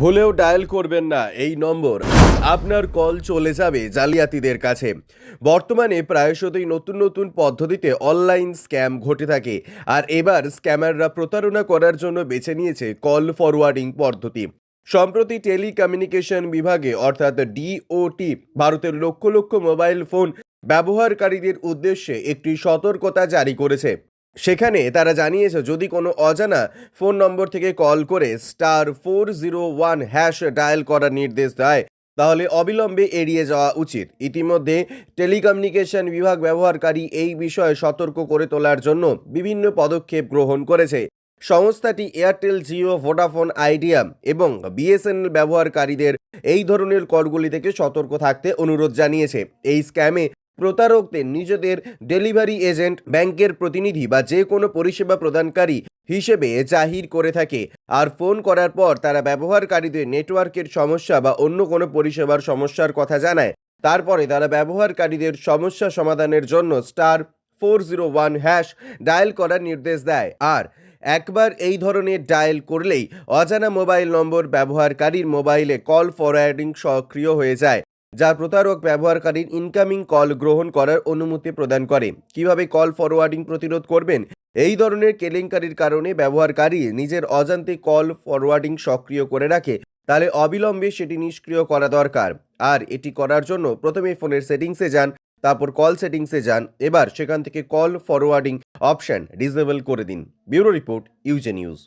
ভুলেও ডায়াল করবেন না, এই নম্বর। আপনার কল চলে যাবে জালিয়াতিদের কাছে। বর্তমানে প্রায়শতই নতুন নতুন পদ্ধতিতে অনলাইন স্ক্যাম ঘটে থাকে, আর এবার স্ক্যামাররা প্রতারণা করার জন্য বেছে নিয়েছে কল ফরওয়ার্ডিং পদ্ধতি। সম্প্রতি টেলিকমিউনিকেশন বিভাগে, অর্থাৎ ডিওটি ভারতের লক্ষ লক্ষ মোবাইল ফোন ব্যবহারকারীদের উদ্দেশ্যে একটি সতর্কতা জারি করেছে। সেখানে তারা জানিয়েছে, যদি কোনো অজানা ফোন নম্বর থেকে কল করে star four zero one hash dial করার নির্দেশ দেয়, তাহলে অবিলম্বে এড়িয়ে যাওয়া উচিত। ইতিমধ্যে টেলিকমিউনিকেশন বিভাগ ব্যবহারকারী এই বিষয়ে সতর্ক করে তোলার জন্য বিভিন্ন পদক্ষেপ গ্রহণ করেছে। সংস্থাটি এয়ারটেল, জিও, ভোডাফোন আইডিয়া এবং বিএসএনএল ব্যবহারকারীদের এই ধরনের কলগুলি থেকে সতর্ক থাকতে অনুরোধ জানিয়েছে। এই স্ক্যামে প্রতারকদের নিজেদের ডেলিভারি এজেন্ট, ব্যাংকের প্রতিনিধি বা যে কোনো পরিষেবা প্রদানকারী হিসেবে জাহির করে থাকে। আর ফোন করার পর তারা ব্যবহারকারীদের নেটওয়ার্কের সমস্যা বা অন্য কোনো পরিষেবার সমস্যার কথা জানায়। তারপরে তারা ব্যবহারকারীদের সমস্যা সমাধানের জন্য star four zero one hash dial করার নির্দেশ দেয়। আর একবার এই ধরনের ডায়াল করলেই অজানা মোবাইল নম্বর ব্যবহারকারীর মোবাইলে কল ফরওয়ার্ডিং সক্রিয় হয়ে যায়। যা প্রতারক ব্যবহারকারীর ইনকামিং কল গ্রহণ করার অনুমতি প্রদান করে। কীভাবে কল ফরওয়ার্ডিং প্রতিরোধ করবেন? এই ধরনের কেলেঙ্কারির কারণে ব্যবহারকারী নিজের অজান্তে কল ফরওয়ার্ডিং সক্রিয় করে রাখে, তাহলে অবিলম্বে সেটি নিষ্ক্রিয় করা দরকার। আর এটি করার জন্য প্রথমে ফোনের সেটিংসে যান, তারপর কল সেটিংসে যান, এবার সেখান থেকে কল ফরওয়ার্ডিং অপশন ডিসেবল করে দিন। Bureau report, UJ news.